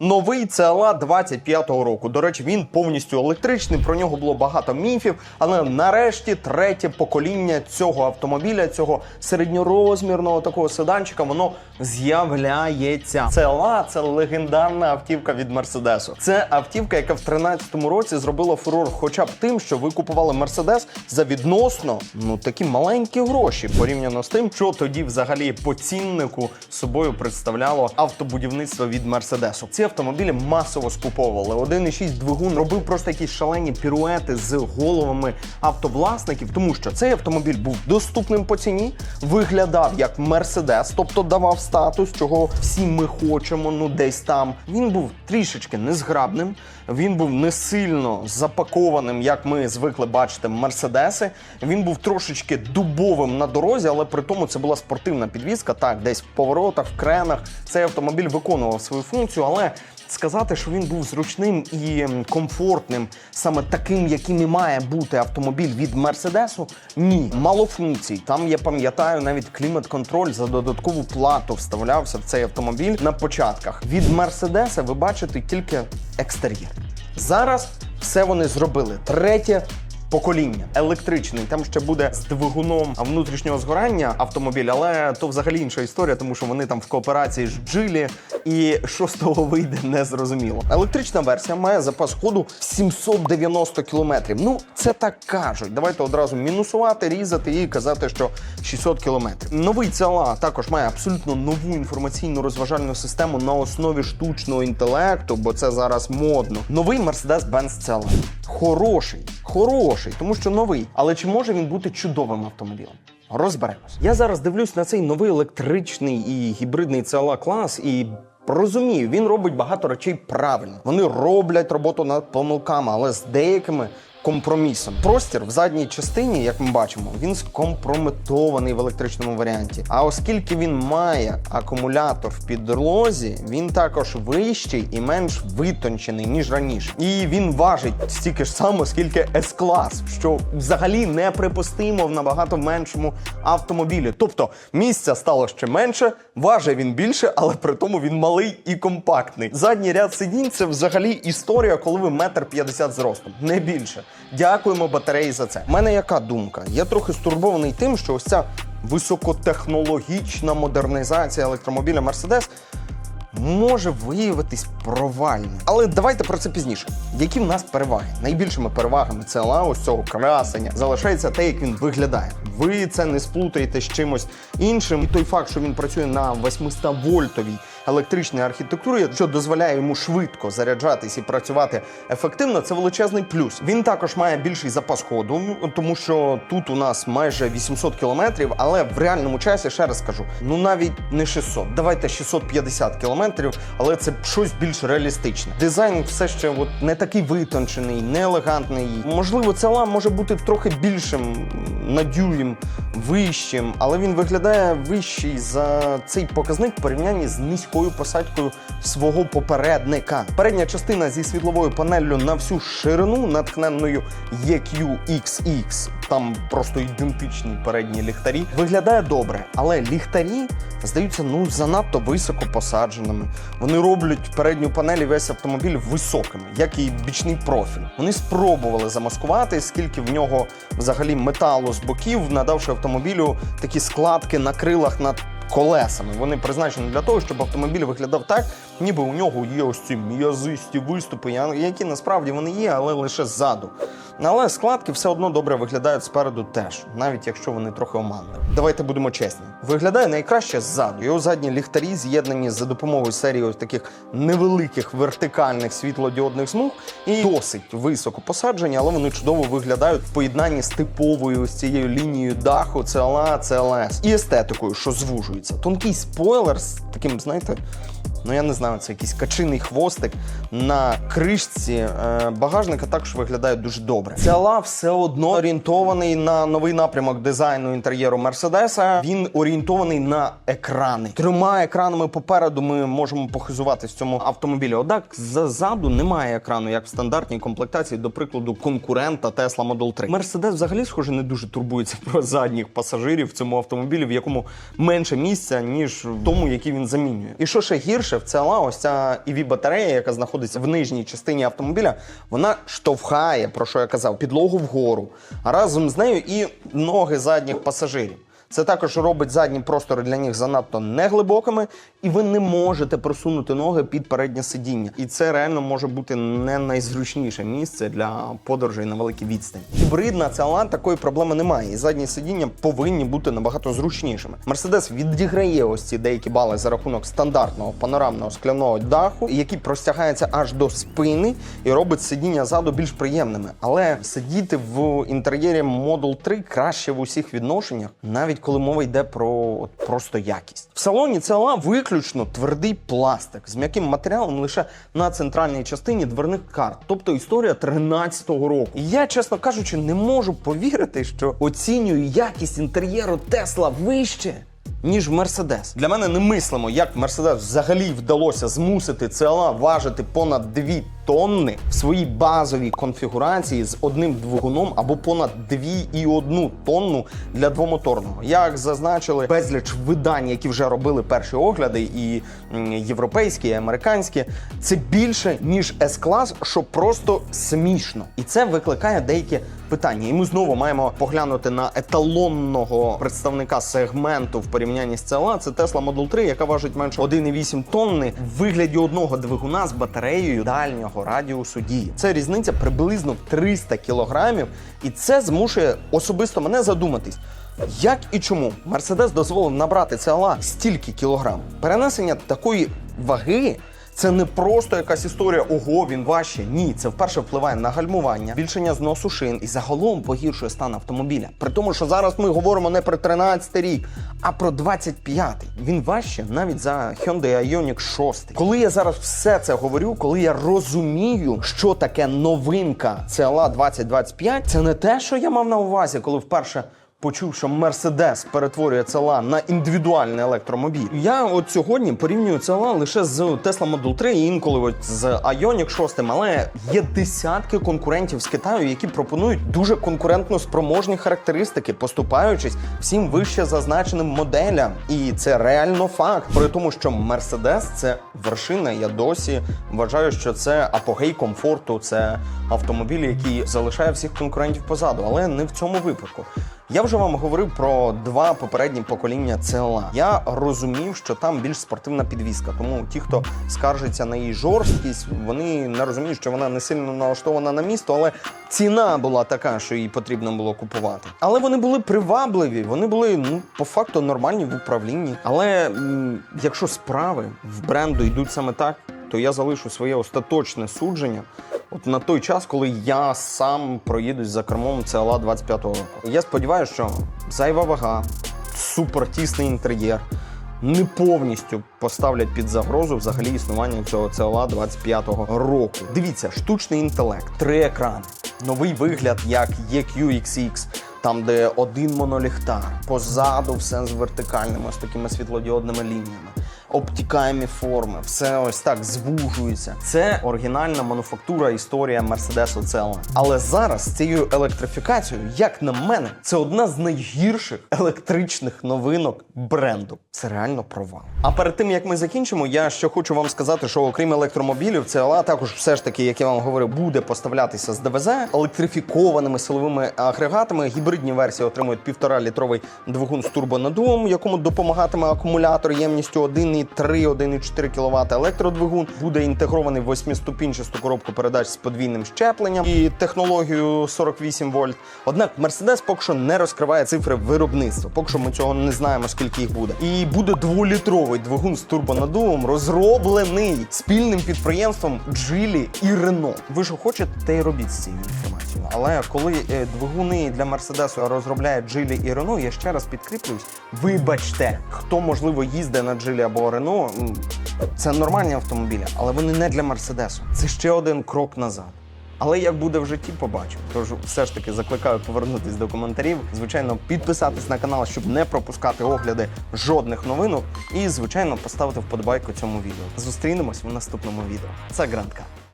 Новий CLA 25-го року. До речі, він повністю електричний. Про нього було багато міфів. Але нарешті третє покоління цього автомобіля, цього середньорозмірного такого седанчика, воно з'являється. CLA – це легендарна автівка від Мерседесу. Це автівка, яка в 13-му році зробила фурор, хоча б тим, що ви купували Мерседес за відносно ну такі маленькі гроші порівняно з тим, що тоді взагалі по ціннику собою представляло автобудівництво від Мерседесу. Автомобілі масово скуповували. 1,6 двигун робив просто якісь шалені піруети з головами автовласників, тому що цей автомобіль був доступним по ціні, виглядав як Мерседес, тобто давав статус, чого всі ми хочемо. Ну десь там він був трішечки незграбним. Він був не сильно запакованим, як ми звикли бачити мерседеси. Він був трошечки дубовим на дорозі, але при тому це була спортивна підвізка. Так, десь в поворотах, в кренах цей автомобіль виконував свою функцію, але. Сказати, що він був зручним і комфортним, саме таким, яким і має бути автомобіль від Мерседесу, ні, мало функцій. Там я пам'ятаю, навіть клімат-контроль за додаткову плату вставлявся в цей автомобіль на початках. Від Мерседеса ви бачите тільки екстер'єр. Зараз все вони зробили. Третє покоління електричний. Там ще буде з двигуном внутрішнього згорання автомобіль, але то взагалі інша історія, тому що вони там в кооперації з Джилі, і що з того вийде, не зрозуміло. Електрична версія має запас ходу 790 кілометрів. Ну це так кажуть. Давайте одразу мінусувати, різати і казати, що 600 кілометрів. Новий CLA також має абсолютно нову інформаційну розважальну систему на основі штучного інтелекту, бо це зараз модно. Новий Mercedes-Benz CLA. Хороший, хороший, тому що новий. Але чи може він бути чудовим автомобілем? Розберемось. Я зараз дивлюсь на цей новий електричний і гібридний CLA клас і. Розумію, він робить багато речей правильно. Вони роблять роботу над помилками, але з деякими компромісами. Простір в задній частині, як ми бачимо, він скомпрометований в електричному варіанті. А оскільки він має акумулятор в підлозі, він також вищий і менш витончений ніж раніше. І він важить стільки ж само, скільки S-клас, що взагалі неприпустимо в набагато меншому автомобілі. Тобто місця стало ще менше, важить він більше, але при тому він малий і компактний. Задній ряд сидінь це взагалі історія, коли ви метр п'ятдесят зростом, не більше. Дякуємо батареї за це. У мене яка думка? Я трохи стурбований тим, що ось ця високотехнологічна модернізація електромобіля Mercedes може виявитись провальним. Але давайте про це пізніше. Які в нас переваги? Найбільшими перевагами CLA ось цього красення залишається те, як він виглядає. Ви це не сплутаєте з чимось іншим. І той факт, що він працює на 800 вольтовій електричній архітектурі, що дозволяє йому швидко заряджатись і працювати ефективно, це величезний плюс. Він також має більший запас ходу, тому що тут у нас майже 800 кілометрів, але в реальному часі ще раз скажу, ну навіть не 600, давайте 650 кілометрів, але це щось більш реалістичне. Дизайн все ще от не такий витончений, не елегантний. Можливо, цела може бути трохи більшим на дюйм, вищим, але він виглядає вищий за цей показник в порівнянні з низькою посадкою свого попередника. Передня частина зі світловою панеллю на всю ширину, натхненною EQXX, там просто ідентичні передні ліхтарі, виглядає добре, але ліхтарі здаються ну занадто високо посадженими. Вони роблять передню панель і весь автомобіль високими, як і бічний профіль. Вони спробували замаскувати, скільки в нього взагалі металу з боків, надавши автомобілю такі складки на крилах над колесами. Вони призначені для того, щоб автомобіль виглядав так, ніби у нього є ось ці м'язисті виступи, які насправді вони є, але лише ззаду. Але складки все одно добре виглядають спереду теж, навіть якщо вони трохи оманливі. Давайте будемо чесні. Виглядає найкраще ззаду. Його задні ліхтарі з'єднані за допомогою серії ось таких невеликих вертикальних світлодіодних смуг і досить високо посаджені, але вони чудово виглядають в поєднанні з типовою ось цією лінією даху CLA, CLS і естетикою, що звужується. Тонкий спойлер з таким, знаєте. Ну, я не знаю, це якийсь качиний хвостик на кришці е, багажника також виглядає дуже добре. Цела все одно орієнтований на новий напрямок дизайну інтер'єру Мерседеса. Він орієнтований на екрани. Трьома екранами попереду ми можемо похизуватись в цьому автомобілі. Однак ззаду немає екрану, як в стандартній комплектації, до прикладу, конкурента Tesla Model 3. Мерседес взагалі, схоже, не дуже турбується про задніх пасажирів в цьому автомобілі, в якому менше місця, ніж в тому, який він замінює. І що ще гірше, в CLA ЦЛА, ось ця ev батарея, яка знаходиться в нижній частині автомобіля, вона штовхає, про що я казав, підлогу вгору, а разом з нею і ноги задніх пасажирів. Це також робить задні простори для них занадто неглибокими, і ви не можете просунути ноги під переднє сидіння. І це реально може бути не найзручніше місце для подорожей на великій відстані. Гібридна ЦЛА такої проблеми немає, і задні сидіння повинні бути набагато зручнішими. Мерседес відіграє ось ці деякі бали за рахунок стандартного панорамного скляного даху, який простягається аж до спини і робить сидіння ззаду більш приємними. Але сидіти в інтер'єрі Model 3 краще в усіх відношеннях, навіть коли мова йде про от, просто якість. В салоні ЦЛА виключно твердий пластик з м'яким матеріалом лише на центральній частині дверних карт, тобто історія 13-го року. І я, чесно кажучи, не можу повірити, що оцінюю якість інтер'єру Тесла вище. Ніж Мерседес. Для мене немислимо, як Мерседес взагалі вдалося змусити ЦЛА важити понад 2 тонни в своїй базовій конфігурації з одним двигуном або понад 2,1 тонну для двомоторного. Як зазначили безліч видань, які вже робили перші огляди, і європейські, і американські, це більше ніж С-клас, що просто смішно. І це викликає деякі питання. І ми знову маємо поглянути на еталонного представника сегменту в порівнянні з ЦЛА. Це Tesla Model 3, яка важить менше 1,8 тонни в вигляді одного двигуна з батареєю дальнього радіусу дії. Це різниця приблизно в 300 кілограмів, і це змушує особисто мене задуматись. Як і чому Мерседес дозволив набрати ЦЛА стільки кілограм? Перенесення такої ваги це не просто якась історія, ого, він важче. Ні, це вперше впливає на гальмування, збільшення зносу шин і загалом погіршує стан автомобіля. При тому, що зараз ми говоримо не про 13 рік, а про 25-й. Він важче навіть за Hyundai Ioniq 6. Коли я зараз все це говорю, коли я розумію, що таке новинка CLA 2025, це не те, що я мав на увазі, коли вперше почув, що Мерседес перетворює ЦЛА на індивідуальний електромобіль. Я от сьогодні порівнюю ЦЛА лише з Tesla Model 3 і інколи от з Ioniq 6, але є десятки конкурентів з Китаю, які пропонують дуже конкурентно спроможні характеристики, поступаючись всім вище зазначеним моделям. І це реально факт. При тому, що Мерседес це вершина. Я досі вважаю, що це апогей комфорту, це автомобіль, який залишає всіх конкурентів позаду, але не в цьому випадку. Я вже вам говорив про два попередні покоління CLA. Я розумів, що там більш спортивна підвізка. Тому ті, хто скаржиться на її жорсткість, вони не розуміють, що вона не сильно налаштована на місто, але ціна була така, що її потрібно було купувати. Але вони були привабливі, вони були ну по факту нормальні в управлінні. Але якщо справи в бренду йдуть саме так, то я залишу своє остаточне судження. На той час, коли я сам проїдусь за кермом CLA 25-го року. Я сподіваюся, що зайва вага, супертісний інтер'єр не повністю поставлять під загрозу взагалі існування цього CLA 25-го року. Дивіться, штучний інтелект, три екрани, новий вигляд, як EQXX, там, де один моноліхтар, позаду все з вертикальними ось такими світлодіодними лініями. Обтікаємі форми, все ось так звужується. Це оригінальна мануфактура історія Мерседесу CLA. Але зараз з цією електрифікацією, як на мене, це одна з найгірших електричних новинок бренду. Це реально провал. А перед тим як ми закінчимо, я ще хочу вам сказати, що окрім електромобілів, CLA також все ж таки, як я вам говорив, буде поставлятися з ДВЗ електрифікованими силовими агрегатами. Гібридні версії отримують 1,5 літровий двигун з турбонаддувом, якому допомагатиме акумулятор ємністю 1,3 1,4 кВт. Електродвигун буде інтегрований в 8-ступінчасту коробку передач з подвійним щепленням і технологією 48 вольт. Однак Mercedes поки що не розкриває цифри виробництва. Поки що ми цього не знаємо, скільки їх буде. І буде дволітровий двигун з турбонаддувом, розроблений спільним підприємством Geely і Renault. Ви що хочете, те й робіть з цією інформацією. Але коли е, двигуни для Мерседесу розробляє Geely і Renault, я ще раз підкріплююсь. Вибачте, хто можливо їздить на Geely або Renault, м, це нормальні автомобілі, але вони не для Мерседесу. Це ще один крок назад. Але як буде в житті, побачимо. Тож все ж таки закликаю повернутись до коментарів. Звичайно, підписатись на канал, щоб не пропускати огляди жодних новинок. І, звичайно, поставити вподобайку цьому відео. Зустрінемось в наступному відео. Це Грандка.